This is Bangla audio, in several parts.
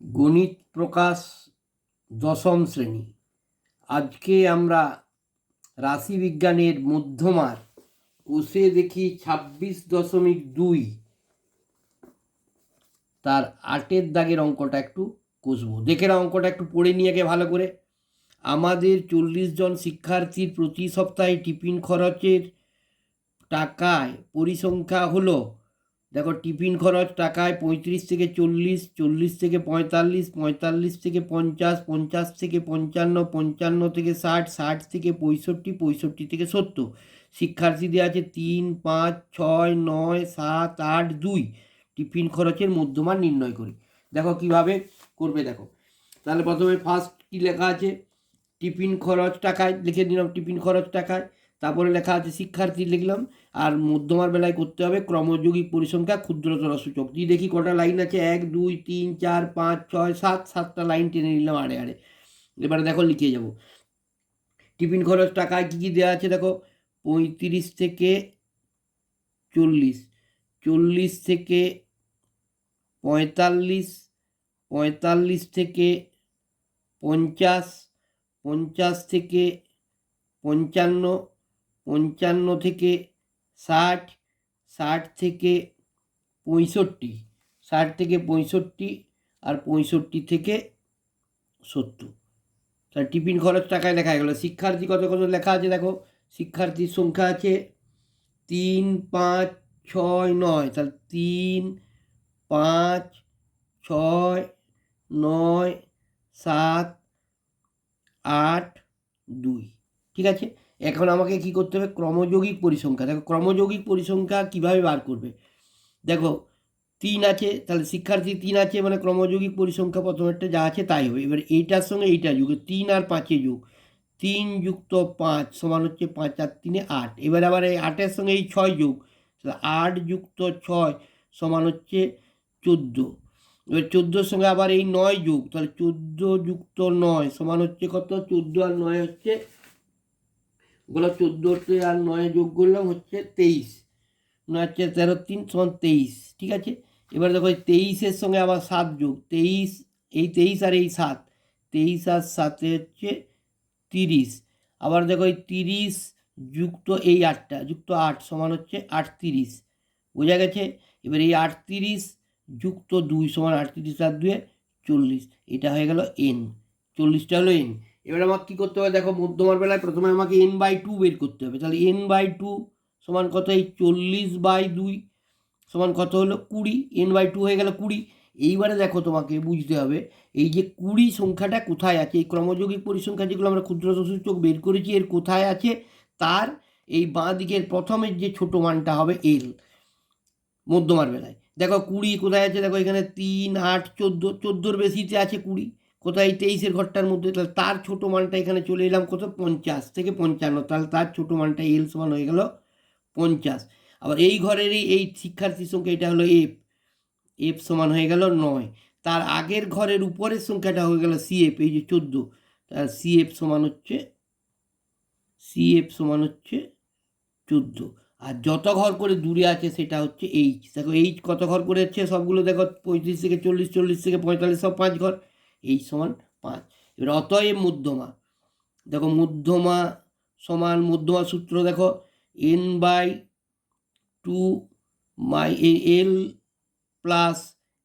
গণিত প্রকাশ দশম শ্রেণি। আজকে আমরা রাশিবিজ্ঞানের মধ্যমার কোষে দেখি ছাব্বিশ দশমিক দুই। তার আটের দাগের অঙ্কটা একটু কষবো। দেখে না অঙ্কটা একটু পড়ে নিয়ে গে ভালো করে। আমাদের চল্লিশ জন শিক্ষার্থীর প্রতি সপ্তাহে টিফিন খরচের টাকায় পরিসংখ্যা হলো দেখো টিফিন খরচ টাকায় পঁয়ত্রিশ থেকে চল্লিশ চল্লিশ থেকে পঁয়তাল্লিশ পঁয়তাল্লিশ থেকে পঞ্চাশ পঞ্চাশ থেকে পঞ্চান্ন পঞ্চান্ন থেকে ষাট ষাট থেকে পঁয়ষট্টি পঁয়ষট্টি থেকে সত্তর। শিক্ষার্থীদের আছে তিন, পাঁচ, ছয়, নয়, সাত, আট, দুই। টিফিন খরচের মধ্যমান নির্ণয় করি। দেখো কীভাবে করবে দেখো। তাহলে প্রথমে ফার্স্ট কী লেখা আছে? টিফিন খরচ টাকায় লিখে দিলাম টিফিন খরচ টাকায়। তারপরে লেখা আছে, শিক্ষার্থী লিখলাম, আর মধ্যমার বেলায় করতে হবে ক্রমযোগী পরিসংখ্যা ক্ষুদ্রতর সূচক দিয়ে দেখি কটা লাইন আছে, এক, দুই, তিন, চার, পাঁচ, ছয়, সাত, সাতটা লাইন টেনে নিলাম আড়ে আড়ে। এবারে দেখো লিখে যাব। টিফিন খরচ টাকায় কী কী দেওয়া আছে দেখো? পঁয়ত্রিশ থেকে চল্লিশ চল্লিশ থেকে পঁয়তাল্লিশ পঁয়তাল্লিশ থেকে পঞ্চাশ পঞ্চাশ থেকে পঞ্চান্ন পঞ্চান্ন থেকে ষাট ষাট থেকে পঁয়ষট্টি, ষাট থেকে পঁয়ষট্টি আর পঁয়ষট্টি থেকে সত্তর। তাহলে টিফিন খরচ টাকায় লেখা গেলো। শিক্ষার্থী কত কত লেখা আছে দেখো? শিক্ষার্থীর সংখ্যা আছে তিন, পাঁচ, ছয়, নয়। তাহলে তিন, পাঁচ, ছয়, নয়, সাত, আট, দুই। ঠিক আছে? এখন আমাকে কি করতে হবে? ক্রমযৌগিক পরিসংখ্যা। দেখো, ক্রমযৌগিক পরিসংখ্যা কীভাবে বার করবে? দেখো, তিন আছে, তাহলে শিক্ষার্থী তিন আছে মানে ক্রমযৌগিক পরিসংখ্যা প্রথমেরটা যা আছে তাই হবে। এবার এইটার সঙ্গে এইটা যুগ, তিন আর পাঁচে যুগ। তিন যুক্ত পাঁচ সমান হচ্ছে পাঁচ আর তিনে আট। এবার আবার এই আটের সঙ্গে এই ছয় যুগ, তাহলে আট যুক্ত ছয় সমান হচ্ছে চোদ্দ। এবার চোদ্দোর সঙ্গে আবার এই নয় যুগ, তাহলে চোদ্দ যুক্ত নয় সমান হচ্ছে কত? চোদ্দ আর নয় হচ্ছে ওগুলো চোদ্দোতে আর নয় যোগ করলাম হচ্ছে তেইশ। নয় হচ্ছে তেরো, তিন সমান তেইশ, ঠিক আছে? এবার দেখো তেইশের সঙ্গে আবার সাত যোগ। তেইশ, এই তেইশ আর এই সাত। তেইশ আর সাতে হচ্ছে তিরিশ। আবার দেখো, এই তিরিশ যুক্ত এই আটটা, যুক্ত আট সমান হচ্ছে আটত্রিশ। বোঝা গেছে? এবার এই আটত্রিশ যুক্ত দুই সমান আটত্রিশ আর দুয়ে চল্লিশ। এটা হয়ে গেল এন চল্লিশটা হলো এন এবার আমাকে কী করতে হবে? দেখো, মধ্যমার বেলায় প্রথমে আমাকে এন বাই টু বের করতে হবে। তাহলে এন বাই টু সমান কত? এই চল্লিশ বাই দুই সমান কত হলো? কুড়ি। এন বাই টু হয়ে গেল কুড়ি। এইবারে দেখো তোমাকে বুঝতে হবে, এই যে কুড়ি সংখ্যাটা কোথায় আছে? এই ক্রমযৌগিক পরিসংখ্যা যেগুলো আমরা ক্ষুদ্র সূচক বের করেছি, এর কোথায় আছে? তার এই বাঁ দিকের প্রথমের যে ছোট মানটা হবে এল মধ্যমার বেলায়। দেখো, কুড়ি কোথায় আছে? দেখো, এখানে তিন, আট, চোদ্দ, চোদ্দোর বেশিতে আছে কুড়ি। কোথায় তেইশের ঘরটার মধ্যে? তাহলে তার ছোটো মানটা এখানে চলে এলাম কত পঞ্চাশ থেকে পঞ্চান্ন। তাহলে তার ছোটো মানটা এল সমান হয়ে গেল পঞ্চাশ। আবার এই ঘরেরই এই শিক্ষার্থীর সংখ্যা এটা হলো এফ এফ সমান হয়ে গেল নয়। তার আগের ঘরের উপরের সংখ্যাটা হয়ে গেল সিএফ এই যে চোদ্দ। তার সিএফ সমান হচ্ছে সিএফ সমান হচ্ছে চোদ্দ। আর যত ঘর করে দূরে আছে সেটা হচ্ছে এইচ দেখো এইচ কত ঘর করে হচ্ছে? সবগুলো দেখো, পঁয়ত্রিশ থেকে চল্লিশ চল্লিশ থেকে পঁয়তাল্লিশ, সব পাঁচ ঘর। এই সমান পাঁচ। এবার অতএব মধ্যমা দেখো মধ্যমা সমান মধ্যমা সূত্র দেখো N by two my L plus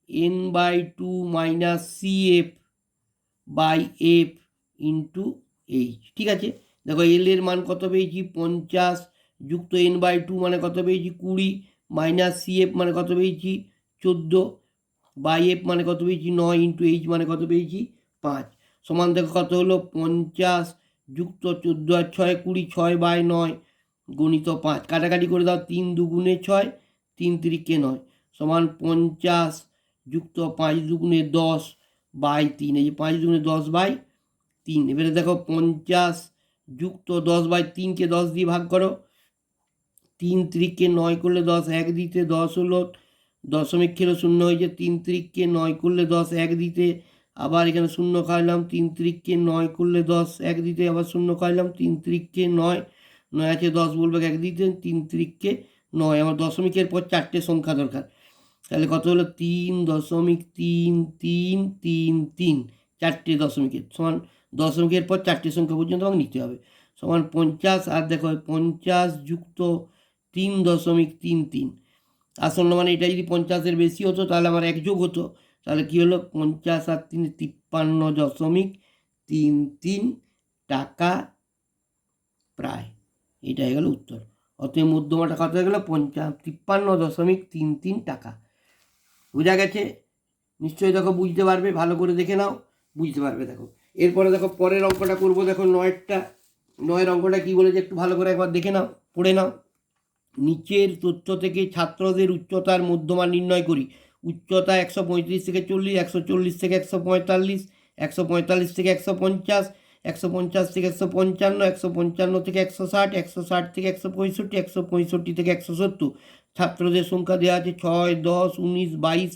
N by two minus C F by F into H ঠিক আছে? দেখো এল এর মান কত পেয়েছি? পঞ্চাশ যুক্ত এন বাই টু মানে কত পেয়েছি? কুড়ি মাইনাস সি এফ মানে কত পেয়েছি? চোদ্দ। বাই এফ মানে কত পেয়েছি? নয় ইন্টু এইচ মানে কত পেয়েছি? পাঁচ। সমান দেখো কত হলো? পঞ্চাশ যুক্ত চোদ্দ আর ছয় কুড়ি, ছয় বাই নয় গণিত পাঁচ। কাটাকাটি করে দাও, তিন দুগুণে ছয়, তিন তিরিকে নয়। সমান পঞ্চাশ যুক্ত পাঁচ দুগুণে দশ বাই তিন। এই যে পাঁচ দুগুণে দশ বাই তিন। এবারে দেখো পঞ্চাশ যুক্ত দশ বাই তিনকে দশ দিয়ে ভাগ করো। তিন তিরিককে নয় করলে দশ, এক দিতে দশ হলো দশমিক খেলো শূন্য হয়েছে, তিন তিরিককে নয় করলে দশ, এক দিতে আবার এখানে শূন্য খাইলাম, তিন তিরিককে নয় করলে দশ, এক দিতে আবার শূন্য খাইলাম, তিন তিরিককে নয় নয় আছে দশ বলবে এক দিতে, তিন তিরিককে নয়, আমার দশমিকের পর চারটে সংখ্যা দরকার। তাহলে কত হলো? তিন দশমিক তিন তিন তিন তিন, চারটে দশমিকের সমান দশমিকের পর চারটে সংখ্যা পর্যন্ত আমাকে নিতে হবে। সমান পঞ্চাশ, আর দেখো, পঞ্চাশ যুক্ত তিন দশমিক তিন তিন আসন্ন মানে এটা যদি পঞ্চাশের বেশি হতো, তাহলে আমার এক যোগ হতো। তাহলে কী হলো? পঞ্চাশ আর তিন তিপ্পান্ন দশমিক তিন তিন টাকা প্রায়। এটা হয়ে গেল উত্তর। অতএব মধ্যমাটা কত হয়ে গেলো? পঞ্চা তিপ্পান্ন দশমিক তিন তিন টাকা। বোঝা গেছে? নিশ্চয়ই দেখো বুঝতে পারবে, ভালো করে দেখে নাও। বুঝতে পারবে দেখো। এরপরে দেখো পরের অঙ্কটা করব। দেখো নয়েরটা, নয়ের অঙ্কটা কী বলেছে একটু ভালো করে একবার দেখে নাও, পড়ে নাও। নিচের তথ্য থেকে ছাত্রদের উচ্চতার মধ্যমান নির্ণয় করি। উচ্চতা একশো পঁয়ত্রিশ থেকে চল্লিশ, একশো চল্লিশ থেকে একশো পঁয়তাল্লিশ একশো পঁয়তাল্লিশ থেকে একশো পঞ্চাশ একশো পঞ্চাশ থেকে একশো পঞ্চান্ন একশো পঞ্চান্ন থেকে একশো ষাট একশো ষাট থেকে একশো পঁয়ষট্টি একশো পঁয়ষট্টি থেকে একশো সত্তর। ছাত্রদের সংখ্যা দেওয়া আছে ছয়, দশ, উনিশ, বাইশ,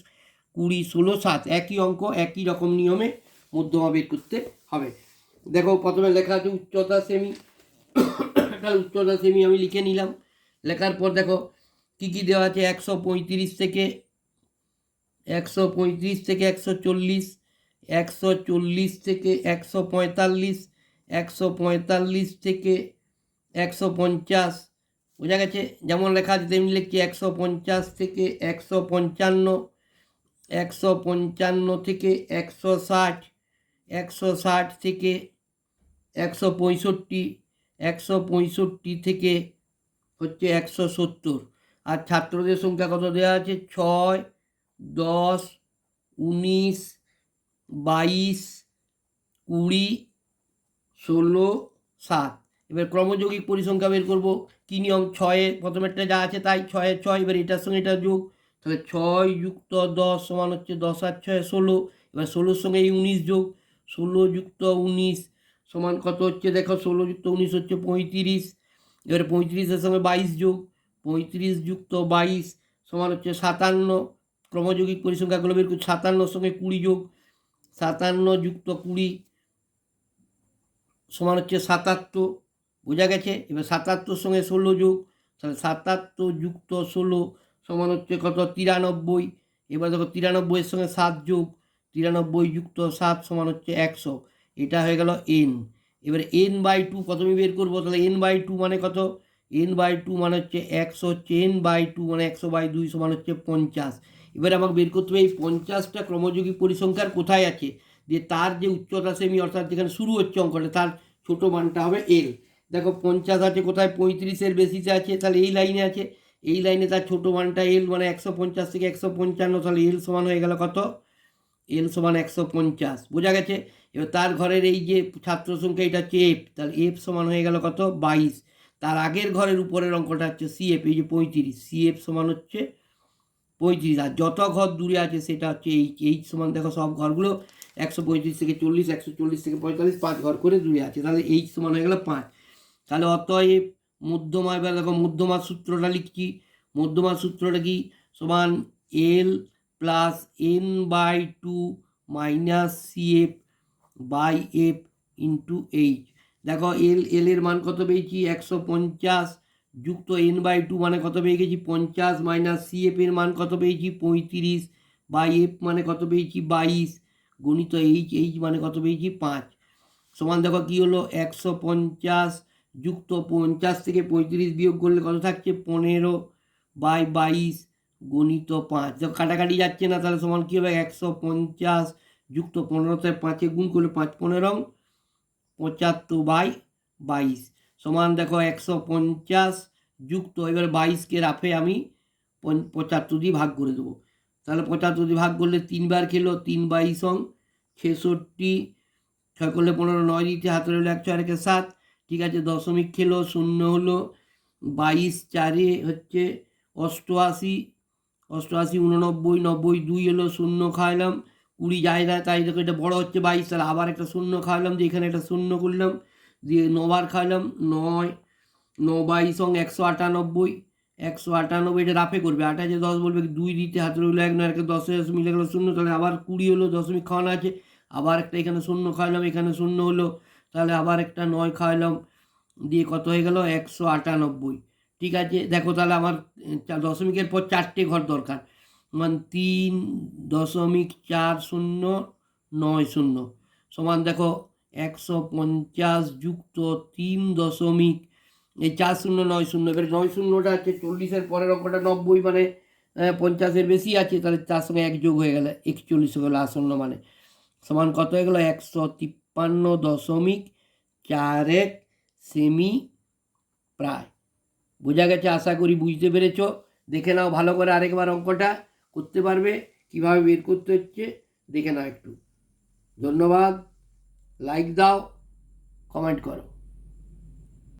কুড়ি, ষোলো, সাত। একই অঙ্ক, একই রকম নিয়মে মধ্যমা বের করতে হবে। দেখো, প্রথমে লেখা আছে উচ্চতা সেমি উচ্চতা সেমি আমি লিখে নিলাম। লেখার পর দেখো, কী কী দেওয়া আছে? একশো পঁয়ত্রিশ থেকে, একশো পঁয়ত্রিশ থেকে একশো চল্লিশ একশো চল্লিশ থেকে একশো পঁয়তাল্লিশ একশো পঁয়তাল্লিশ থেকে একশো পঞ্চাশ। বোঝা গেছে? যেমন লেখা আছে, তেমনি লিখছি একশো পঞ্চাশ থেকে একশো পঞ্চান্ন একশো পঞ্চান্ন থেকে একশো ষাট একশো ষাট থেকে একশো পঁয়ষট্টি একশো পঁয়ষট্টি থেকে হচ্ছে একশো সত্তর। আর ছাত্রদের সংখ্যা কত দেওয়া আছে? ছয়, দশ, উনিশ, বাইশ, কুড়ি, ষোলো, সাত। এবার ক্রমযৌগিক পরিসংখ্যা বের করব। কী নিয়ম ছয়ে প্রথমেরটা যা আছে তাই, ছয়ে ছয়, এবার এটার সঙ্গে এটা যোগ। তাহলে ছয় যুক্ত দশ সমান হচ্ছে দশ আর ছয় ষোলো। এবার ষোলোর সঙ্গে এই উনিশ যোগ। ষোলো যুক্ত উনিশ সমান কত হচ্ছে? দেখো, ষোলো যুক্ত উনিশ হচ্ছে পঁয়ত্রিশ। এবারে পঁয়ত্রিশের সঙ্গে বাইশ যোগ, পঁয়ত্রিশ যুক্ত বাইশ সমান হচ্ছে সাতান্ন। ক্রমযৌগিক পরিসংখ্যাগুলো বের করছি সাতান্নর সঙ্গে কুড়ি যোগ, সাতান্ন যুক্ত কুড়ি সমান হচ্ছে সাতাত্তর। বোঝা গেছে? এবার সাতাত্তর সঙ্গে ষোলো যোগ, তাহলে সাতাত্তর যুক্ত ষোলো সমান হচ্ছে কত? তিরানব্বই। এবার দেখো তিরানব্বইয়ের সঙ্গে সাত যোগ, তিরানব্বই যুক্ত সাত সমান হচ্ছে একশো। এটা হয়ে গেল এন এবার এন বাই টু কত আমি বের করব? তাহলে এন বাই টু মানে কত? এন বাই টু মানে হচ্ছে একশো হচ্ছে এন বাই টু মানে একশো বাই দুই সমান হচ্ছে পঞ্চাশ। এবার আমাকে বের করতে হবে এই পঞ্চাশটা ক্রমযোগী পরিসংখ্যার কোথায় আছে? যে তার যে উচ্চতা সেমি অর্থাৎ যেখানে শুরু হচ্ছে অঙ্কটা, তার ছোট মানটা হবে এল দেখো পঞ্চাশ আছে কোথায়? পঁয়ত্রিশের বেশিতে আছে, তাহলে এই লাইনে আছে। এই লাইনে তার ছোট মানটা এল মানে একশো পঞ্চাশ থেকে একশো পঞ্চান্ন, তাহলে এল সমান হয়ে গেল কত? এল সমান একশো পঞ্চাশ। বোঝা গেছে? এবার তার ঘরের এই যে ছাত্র সংখ্যা, এটা হচ্ছে এফ তাহলে এফ সমান হয়ে গেল কত? বাইশ। তার আগের ঘরের উপরের অঙ্কটা হচ্ছে সিএফ এই যে পঁয়ত্রিশ। সিএফ সমান হচ্ছে পঁয়ত্রিশ। আর যত ঘর দূরে আছে, সেটা হচ্ছে এইচ এইচ সমান দেখো সব ঘরগুলো, একশো পঁয়ত্রিশ থেকে চল্লিশ, একশো চল্লিশ থেকে পঁয়তাল্লিশ, পাঁচ ঘর করে দূরে আছে। তাহলে এইচ সমান হয়ে গেল পাঁচ। তাহলে অতএব মধ্যমা, এবার দেখো মধ্যমার সূত্রটা লিখছি। মধ্যমার সূত্রটা কি? সমান L plus N by two minus C F by F into H. দেখো এল এল এর মান কত পেয়েছি? একশো পঞ্চাশ যুক্ত এন বাই টু মানে কত পেয়ে গেছি? পঞ্চাশ মাইনাস সি এফ এর মান কত পেয়েছি? পঁয়ত্রিশ। বাই এফ মানে কত পেয়েছি? বাইশ। গণিত এইচ এইচ মানে কত পেয়েছি? পাঁচ। সমান দেখো কী হলো? একশো পঞ্চাশ যুক্ত পঞ্চাশ থেকে পঁয়ত্রিশ বিয়োগ করলে কত থাকছে? পনেরো বাই বাইশ গণিত পাঁচ। দেখো কাটাকাটি যাচ্ছে না, তাহলে সমান কী হবে? একশো পঞ্চাশ যুক্ত পনেরোতে পাঁচে গুণ করলে পাঁচ পনেরো, পঁচাত্তর বাই বাইশ। সমান দেখো একশো পঞ্চাশ যুক্ত, এবার বাইশকে রাফে আমি পঁচাত্তর দিয়ে ভাগ করে দেবো। তাহলে পঁচাত্তর দিয়ে ভাগ করলে তিনবার খেলো, তিন বাইশ অং ছেষট্টি, ছয় করলে পনেরো, নয় দিতে হাতে রইল একশো একে সাত। ঠিক আছে, দশমিক খেলো, শূন্য হলো বাইশ, চারে হচ্ছে অষ্টআশি অষ্টআশি, উননব্বই, নব্বই, দুই হলো শূন্য খাওয়ালাম কুড়ি যায় না তাই দেখো এটা বড় হচ্ছে বাইশ, তাহলে আবার একটা শূন্য খাওয়ালাম যে এখানে একটা শূন্য করলাম, দিয়ে নবার খাওয়ালাম নয় ন বাইশ সঙ্গে একশো আটানব্বই একশো আটানব্বই, এটা রাফে করবে আঠাশে দশ বলবে দুই দিতে হাতে রইল এক, নয় একটা দশে দশ মিলে গেলো শূন্য, তাহলে আবার কুড়ি হলো, দশমিক খাওয়ানো আছে, আবার একটা এখানে শূন্য খাওয়ালাম এখানে শূন্য হলো, তাহলে আবার একটা নয় খাওয়ালাম দিয়ে কত হয়ে গেল, একশো আটানব্বই, ঠিক আছে, দেখো তাহলে আমার দশমিকের পর চারটে ঘর দরকার সমান তিন দশমিক চার শূন্য নয় শূন্য। সমান দেখো একশো পঞ্চাশ যুক্ত তিন দশমিক, এই চার শূন্য নয় শূন্য, এবারে নয় শূন্যটা হচ্ছে চল্লিশের পরের অঙ্কটা নব্বই মানে পঞ্চাশের বেশি আছে, তাহলে তার সঙ্গে এক যোগ হয়ে গেলে, একচল্লিশ হয়ে গেলো আসন্ন মানে। সমান কত হয়ে গেলো? একশো তিপ্পান্ন দশমিক চার এক সেমি প্রায়। বোঝা গেছে? আশা করি বুঝতে পেরেছ। দেখে নাও ভালো করে আরেকবার অঙ্কটা। করতে পারবে কীভাবে বের করতে হচ্ছে দেখে নাও একটু। ধন্যবাদ। লাইক দাও কমেন্ট করো।